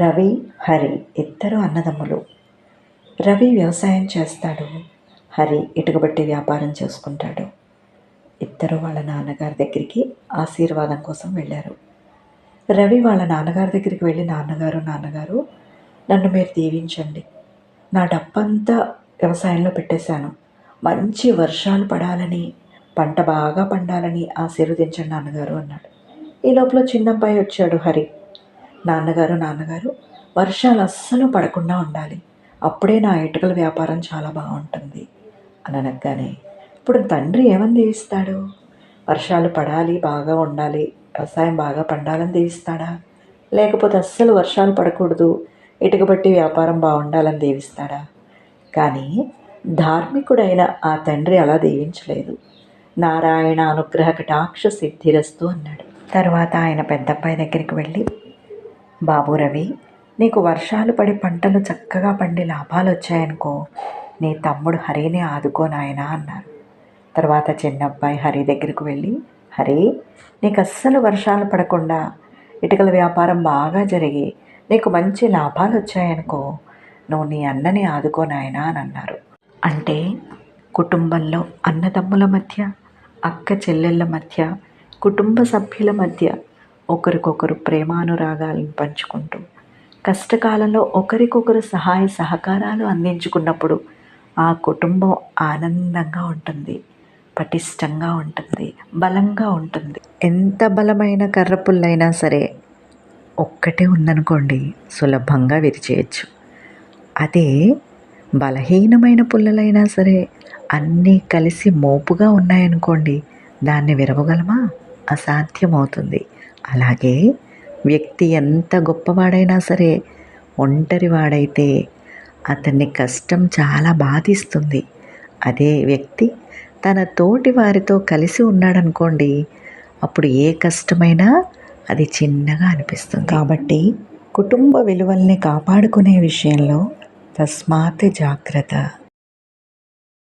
రవి హరి ఇద్దరు అన్నదమ్ములు. రవి వ్యవసాయం చేస్తాడు. హరి ఇటుకబట్టి వ్యాపారం చేసుకుంటాడు. ఇద్దరు వాళ్ళ నాన్నగారి దగ్గరికి ఆశీర్వాదం కోసం వెళ్ళారు. రవి వాళ్ళ నాన్నగారి దగ్గరికి వెళ్ళి నాన్నగారు నాన్నగారు నన్ను మీరు దీవించండి. నా డబ్బంతా వ్యవసాయంలో పెట్టేశాను. మంచి వర్షాలు పడాలని పంట బాగా పండాలని ఆశీర్వదించండి నాన్నగారు అన్నాడు. ఈ లోపల చిన్నబ్బాయి వచ్చాడు హరి. నాన్నగారు నాన్నగారు వర్షాలు అస్సలు పడకుండా ఉండాలి. అప్పుడే నా ఇటుకల వ్యాపారం చాలా బాగుంటుంది అని అనగానే ఇప్పుడు తండ్రి ఏమని దీవిస్తాడు? వర్షాలు పడాలి బాగా ఉండాలి వ్యవసాయం బాగా పండాలని దీవిస్తాడా? లేకపోతే అస్సలు వర్షాలు పడకూడదు ఇటుక బట్టి వ్యాపారం బాగుండాలని దీవిస్తాడా? కానీ ధార్మికుడైన ఆ తండ్రి అలా దీవించలేదు. నారాయణ అనుగ్రహ కటాక్ష సిద్ధిరస్తు అన్నాడు. తర్వాత ఆయన పెద్దబ్బాయి దగ్గరికి వెళ్ళి బాబు రవి నీకు వర్షాలు పడి పంటలు చక్కగా పండి లాభాలు వచ్చాయనుకో నీ తమ్ముడు హరిని ఆదుకో నాయనా అన్నారు. తర్వాత చిన్నబ్బాయి హరి దగ్గరికి వెళ్ళి హరి నీకు అస్సలు వర్షాలు పడకుండా ఇటుకల వ్యాపారం బాగా జరిగి నీకు మంచి లాభాలు వచ్చాయనుకో నువ్వు నీ అన్నని ఆదుకో నాయనా అని అన్నారు. అంటే కుటుంబంలో అన్నదమ్ముల మధ్య అక్క చెల్లెళ్ళ మధ్య కుటుంబ సభ్యుల మధ్య ఒకరికొకరు ప్రేమానురాగాలను పంచుకుంటూ కష్టకాలంలో ఒకరికొకరు సహాయ సహకారాలు అందించుకున్నప్పుడు ఆ కుటుంబం ఆనందంగా ఉంటుంది పటిష్టంగా ఉంటుంది బలంగా ఉంటుంది. ఎంత బలమైన కర్ర పుల్లైనా సరే ఒక్కటే ఉందనుకోండి సులభంగా విరిచేయచ్చు. అదే బలహీనమైన పుల్లలైనా సరే అన్నీ కలిసి మోపుగా ఉన్నాయనుకోండి దాన్ని విరవగలమా? అసాధ్యమవుతుంది. అలాగే వ్యక్తి ఎంత గొప్పవాడైనా సరే ఒంటరివాడైతే అతన్ని కష్టం చాలా బాధిస్తుంది. అదే వ్యక్తి తన తోటి వారితో కలిసి ఉన్నాడనుకోండి అప్పుడు ఏ కష్టమైనా అది చిన్నగా అనిపిస్తుంది. కాబట్టి కుటుంబ విలువల్ని కాపాడుకునే విషయంలో తస్మాత్ జాగ్రత్త.